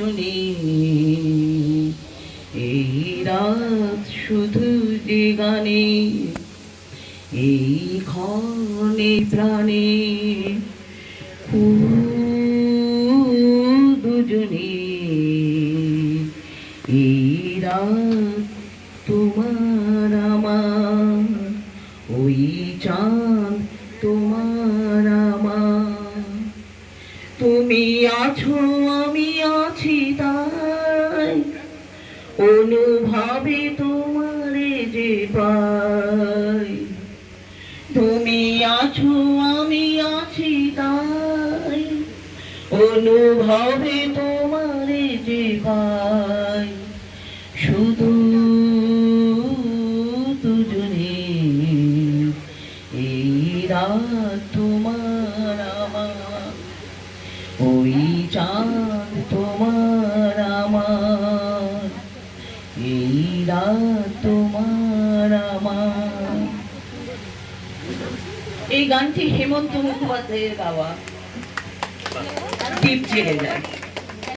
দুজনে এই রাত শুধু যে গানে, এই ক্ষণে প্রাণে দুজনে। এই রাত তোমার আমার, ওই চাঁদ তোমার তুমি আছো, আমি আছি তাই। অনুভবে তোমারে যে পাই। তুমি আছো, আমি আছি তাই। অনুভবে তোমারে যে পাই। শুধু দুজনে এই রাত তোমার আমার ওই চাঁদ তোমার আমার, এই রাত তোমার আমার। এই গানটি হেমন্ত মুখোপাধ্যায়ের গাওয়া। দীপ জেলে যায়।